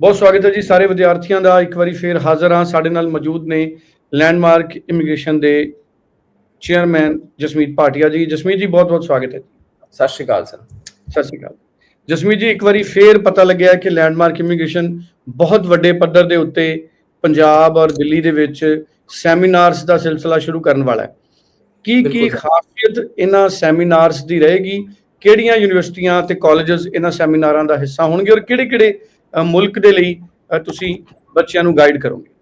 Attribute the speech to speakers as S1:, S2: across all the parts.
S1: ਬਹੁਤ ਸਵਾਗਤ ਹੈ ਜੀ ਸਾਰੇ ਵਿਦਿਆਰਥੀਆਂ ਦਾ। ਇੱਕ ਵਾਰੀ ਫੇਰ ਹਾਜ਼ਰ ਹਾਂ। ਸਾਡੇ ਨਾਲ ਮੌਜੂਦ ਨੇ ਲੈਂਡਮਾਰਕ ਇਮੀਗ੍ਰੇਸ਼ਨ ਦੇ ਚੇਅਰਮੈਨ ਜਸਮੀਤ ਭਾਟੀਆ ਜੀ। ਜਸਮੀਤ ਜੀ ਬਹੁਤ ਬਹੁਤ ਸਵਾਗਤ ਹੈ
S2: ਸਤਿ ਸ਼੍ਰੀ ਅਕਾਲ ਸਰ।
S1: ਸਤਿ ਸ਼੍ਰੀ ਅਕਾਲ। ਜਸਮੀਤ ਜੀ ਇੱਕ ਵਾਰੀ ਫੇਰ ਪਤਾ ਲੱਗਿਆ ਕਿ ਲੈਂਡਮਾਰਕ ਇਮੀਗ੍ਰੇਸ਼ਨ ਬਹੁਤ ਵੱਡੇ ਪੱਧਰ ਦੇ ਉੱਤੇ ਪੰਜਾਬ ਔਰ ਦਿੱਲੀ ਦੇ ਵਿੱਚ ਸੈਮੀਨਾਰਸ ਦਾ ਸਿਲਸਿਲਾ ਸ਼ੁਰੂ ਕਰਨ ਵਾਲਾ ਹੈ। ਕੀ ਕੀ। ਖਾਸੀਅਤ ਇਹਨਾਂ ਸੈਮੀਨਾਰਸ ਦੀ ਰਹੇਗੀ? ਕਿਹੜੀਆਂ ਯੂਨੀਵਰਸਿਟੀਆਂ ਤੇ ਕਾਲਜਸ ਇਹਨਾਂ ਸੈਮੀਨਾਰਾਂ ਦਾ ਹਿੱਸਾ ਹੋਣਗੇ ਔਰ ਕਿਹੜੇ-ਕਿਹੜੇ ਮੁਲਕ ਦੇ ਲਈ ਤੁਸੀਂ ਬੱਚਿਆਂ ਨੂੰ ਗਾਈਡ ਕਰੋਗੇ।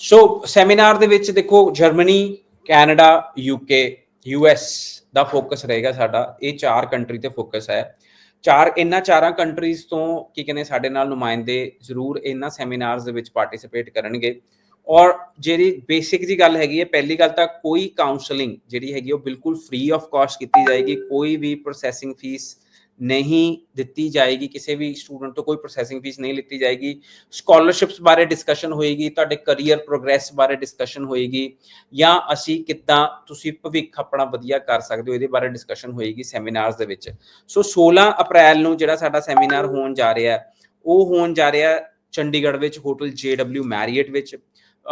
S2: ਸੋ ਸੈਮੀਨਾਰ ਦੇ ਵਿੱਚ ਦੇਖੋ ਜਰਮਨੀ ਕੈਨੇਡਾ ਯੂਕੇ ਯੂਐਸ ਦਾ ਫੋਕਸ ਰਹੇਗਾ ਸਾਡਾ। ਇਹ ਚਾਰ ਕੰਟਰੀ ਤੇ ਫੋਕਸ ਹੈ। ਚਾਰ, ਇਹਨਾਂ ਚਾਰਾਂ ਕੰਟਰੀਜ਼ ਤੋਂ ਕੀ ਕਹਿੰਦੇ, ਸਾਡੇ ਨਾਲ ਨੁਮਾਇੰਦੇ ਜ਼ਰੂਰ ਇਹਨਾਂ ਸੈਮੀਨਾਰਸ ਦੇ ਵਿੱਚ ਪਾਰਟਿਸਿਪੇਟ ਕਰਨਗੇ। ਔਰ ਜਿਹੜੀ ਬੇਸਿਕ ਜੀ ਗੱਲ ਹੈਗੀ ਹੈ, ਪਹਿਲੀ ਗੱਲ ਤਾਂ ਕੋਈ ਕਾਉਂਸਲਿੰਗ ਜਿਹੜੀ ਹੈਗੀ, ਉਹ ਬਿਲਕੁਲ ਫ੍ਰੀ ਆਫ ਕਾਸਟ ਕੀਤੀ ਜਾਏਗੀ। ਕੋਈ ਵੀ ਪ੍ਰੋਸੈਸਿੰਗ ਫੀਸ ਨਹੀਂ ਦਿੱਤੀ ਜਾਏਗੀ ਕਿਸੇ ਵੀ ਸਟੂਡੈਂਟ ਤੋਂ ਕੋਈ ਪ੍ਰੋਸੈਸਿੰਗ ਫੀਸ ਨਹੀਂ ਲਿੱਤੀ ਜਾਏਗੀ। ਸਕਾਲਰਸ਼ਿਪਸ ਬਾਰੇ ਡਿਸਕਸ਼ਨ ਹੋਏਗੀ ਤੁਹਾਡੇ ਕੈਰੀਅਰ ਪ੍ਰੋਗਰੈਸ ਬਾਰੇ ਡਿਸਕਸ਼ਨ ਹੋਏਗੀ ਜਾਂ ਅਸੀਂ ਕਿੱਦਾਂ ਤੁਸੀਂ ਭਵਿੱਖ ਆਪਣਾ ਵਧੀਆ ਕਰ ਸਕਦੇ ਹੋ ਇਹਦੇ ਬਾਰੇ ਡਿਸਕਸ਼ਨ ਹੋਏਗੀ ਸੈਮੀਨਾਰਸ ਦੇ ਵਿੱਚ। ਸੋ 16 ਅਪ੍ਰੈਲ ਨੂੰ ਜਿਹੜਾ ਸਾਡਾ ਸੈਮੀਨਾਰ ਹੋਣ ਜਾ ਰਿਹਾ ਉਹ ਹੋਣ ਜਾ ਰਿਹਾ ਚੰਡੀਗੜ੍ਹ ਵਿੱਚ ਹੋਟਲ JW ਮੈਰੀਅਟ ਵਿੱਚ।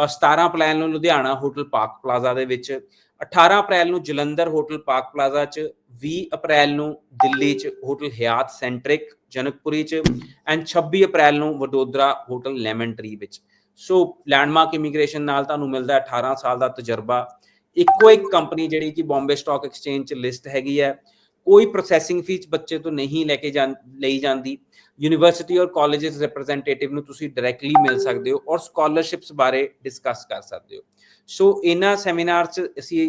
S2: ਅ, 17 ਅਪ੍ਰੈਲ ਨੂੰ ਲੁਧਿਆਣਾ ਹੋਟਲ ਪਾਰਕ ਪਲਾਜ਼ਾ ਦੇ ਵਿੱਚ। 18 ਅਪ੍ਰੈਲ ਨੂੰ ਜਲੰਧਰ ਹੋਟਲ ਪਾਰਕ ਪਲਾਜ਼ਾ 'ਚ 20 ਅਪ੍ਰੈਲ ਨੂੰ ਦਿੱਲੀ 'ਚ ਹੋਟਲ ਹਯਾਤ ਸੈਂਟਰਿਕ, ਜਨਕਪੁਰੀ 'ਚ ਐਂਡ 26 ਅਪ੍ਰੈਲ ਨੂੰ ਵਡੋਦਰਾ ਹੋਟਲ ਲੈਮਨ ਟਰੀ ਵਿੱਚ। ਸੋ ਲੈਂਡਮਾਰਕ ਇਮੀਗ੍ਰੇਸ਼ਨ ਨਾਲ ਤੁਹਾਨੂੰ ਮਿਲਦਾ ਹੈ 18 ਸਾਲ ਦਾ ਤਜਰਬਾ। ਇੱਕੋ ਇੱਕ ਕੰਪਨੀ ਜਿਹੜੀ ਕਿ ਬੰਬੇ ਸਟਾਕ ਐਕਸਚੇਂਜ 'ਚ ਲਿਸਟ ਹੈਗੀ ਹੈ। ਕੋਈ ਪ੍ਰੋਸੈਸਿੰਗ ਫੀਸ ਬੱਚੇ ਤੋਂ ਨਹੀਂ ਲੈ ਕੇ ਜਾਂ ਲਈ ਜਾਂਦੀ। ਯੂਨੀਵਰਸਿਟੀ ਔਰ ਕਾਲਜਸ ਰਿਪਰੈਜ਼ੈਂਟੇਟਿਵ ਨੂੰ ਤੁਸੀਂ ਡਾਇਰੈਕਟਲੀ ਮਿਲ ਸਕਦੇ ਹੋ ਔਰ ਸਕਾਲਰਸ਼ਿਪਸ ਬਾਰੇ ਡਿਸਕਸ ਕਰ ਸਕਦੇ ਹੋ। ਸੋ ਇਹਨਾਂ ਸੈਮੀਨਾਰ 'ਚ ਅਸੀਂ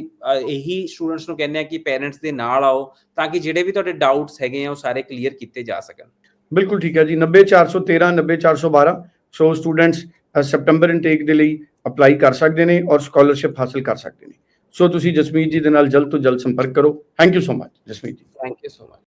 S2: ਇਹੀ ਸਟੂਡੈਂਟਸ ਨੂੰ ਕਹਿੰਦੇ ਆ ਕਿ ਪੇਰੈਂਟਸ ਦੇ ਨਾਲ ਆਓ ਤਾਂ ਕਿ ਜਿਹੜੇ ਵੀ ਤੁਹਾਡੇ ਡਾਊਟਸ ਹੈਗੇ ਆ, ਉਹ ਸਾਰੇ ਕਲੀਅਰ ਕੀਤੇ ਜਾ ਸਕਣ।
S1: ਬਿਲਕੁਲ ਠੀਕ ਹੈ ਜੀ। 90413 90412 ਸੋ ਸਟੂਡੈਂਟਸ ਸੈਪਟੈਂਬਰ ਇਨਟੇਕ ਦੇ ਲਈ ਅਪਲਾਈ ਕਰ ਸਕਦੇ ਨੇ ਔਰ ਸਕਾਲਰਸ਼ਿਪ ਹਾਸਲ ਕਰ ਸਕਦੇ ਨੇ। ਸੋ ਤੁਸੀਂ ਜਸਮੀਤ ਜੀ ਦੇ ਨਾਲ ਜਲਦ ਤੋਂ ਜਲਦ ਸੰਪਰਕ ਕਰੋ। Thank you so much Jasmeet ji.
S2: Thank you so much